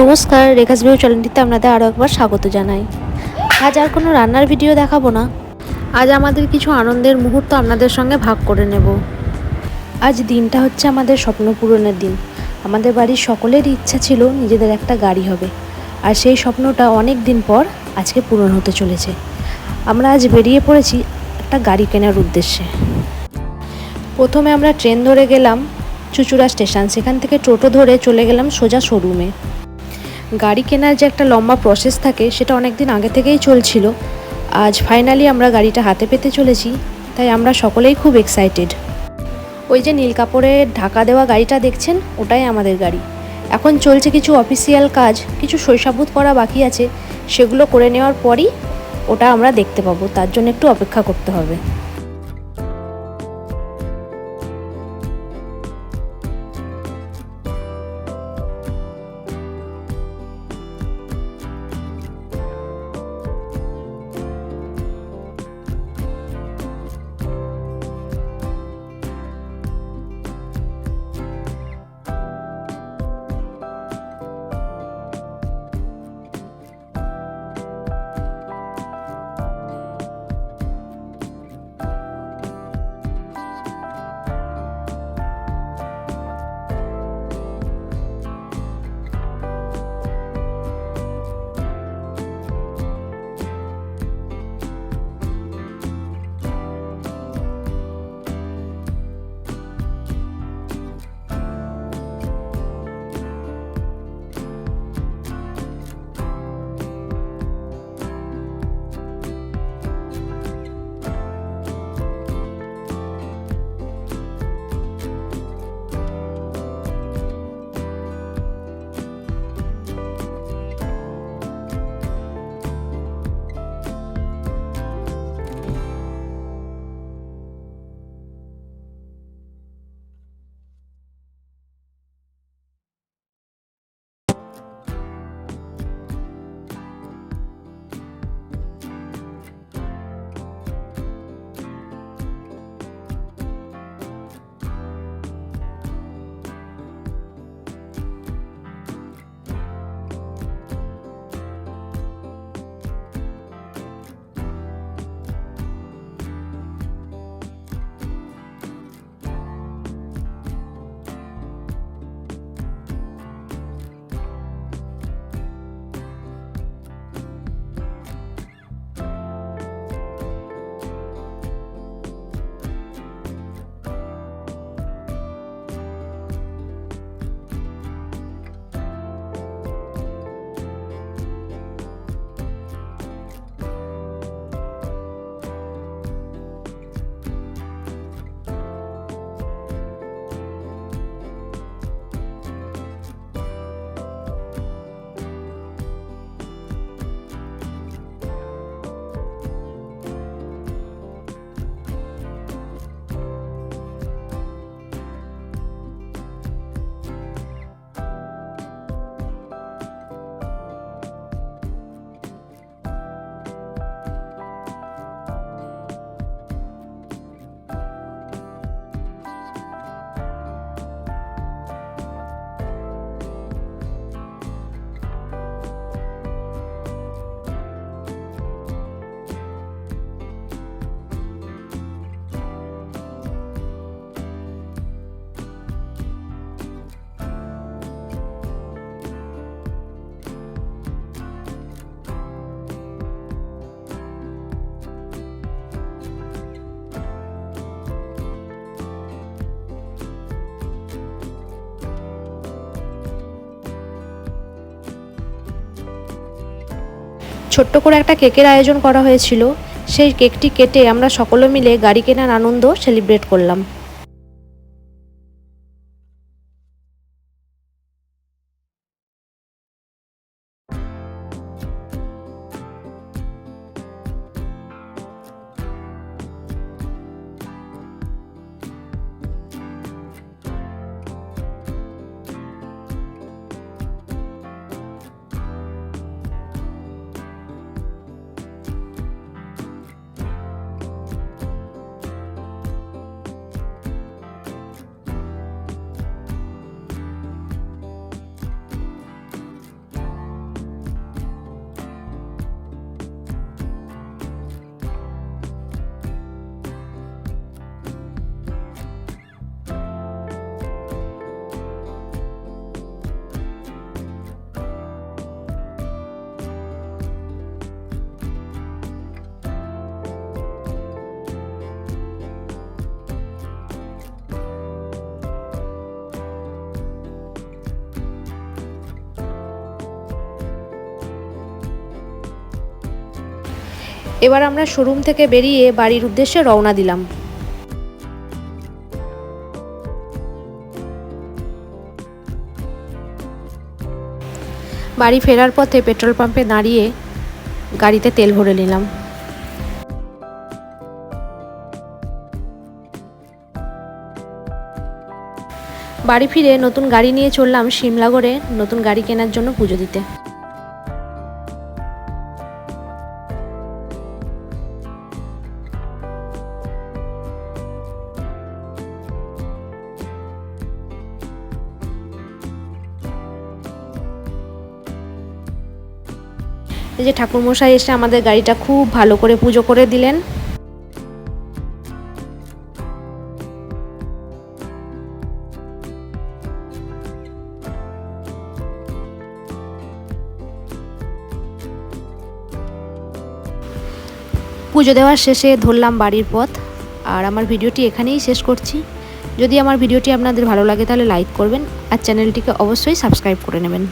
নমস্কার রেখাস ভিউ চ্যানেলটিতে আপনাদের আরও একবার স্বাগত জানাই। আজ আর কোনো রান্নার ভিডিও দেখাবো না। আজ আমাদের কিছু আনন্দের মুহূর্ত আপনাদের সঙ্গে ভাগ করে নেব। আজ দিনটা হচ্ছে আমাদের স্বপ্ন পূরণের দিন। আমাদের বাড়ির সকলেরই ইচ্ছা ছিল নিজেদের একটা গাড়ি হবে। আর সেই স্বপ্নটা অনেক দিন পর আজকে পূরণ হতে চলেছে। আমরা আজ বেরিয়ে পড়েছি একটা গাড়ি কেনার উদ্দেশ্যে। প্রথমে আমরা ট্রেন ধরে গেলাম চুচুড়া স্টেশন। সেখান থেকে টোটো ধরে চলে গেলাম সোজা শোরুমে। গাড়ি কেনার যে একটা লম্বা প্রসেস থাকে, সেটা অনেক দিন আগে থেকেই চলছিল। আজ ফাইনালি আমরা গাড়িটা হাতে পেতে চলেছি, তাই আমরা সকলেই খুব এক্সাইটেড ওই যে নীল কাপড়ে ঢাকা দেওয়া গাড়িটা দেখছেন? ওটাই আমাদের গাড়ি। এখন চলছে কিছু অফিসিয়াল কাজ, কিছু শৈশাভূত করা বাকি আছে, সেগুলো করে নেওয়ার পরই ওটা আমরা দেখতে পাবো, তার জন্য একটু অপেক্ষা করতে হবে। ছোট্ট করে একটা কেকের আয়োজন করা হয়েছিল। সেই কেকটি কেটে আমরা সকলে মিলে গাড়ি কেনার আনন্দ সেলিব্রেট করলাম। এবার আমরা শোরুম থেকে বেরিয়ে বাড়ির উদ্দেশ্যে রওনা দিলাম। বাড়ি ফেরার পথে পেট্রোল পাম্পে দাঁড়িয়ে গাড়িতে তেল ভরে নিলাম। বাড়ি ফিরে নতুন গাড়ি নিয়ে চললাম সিমলাগড়ে নতুন গাড়ি কেনার জন্য পুজো দিতে। এই যে ঠাকুরমশাই এসে আমাদের গাড়িটা খুব ভালো করে পুজো করে দিলেন। পুজো দেওয়ার শেষে ধরলাম বাড়ির পথ, আর আমার ভিডিওটি এখানেই শেষ করছি। যদি আমার ভিডিওটি আপনাদের ভালো লাগে তাহলে লাইক করবেন, আর চ্যানেলটিকে অবশ্যই সাবস্ক্রাইব করে নেবেন।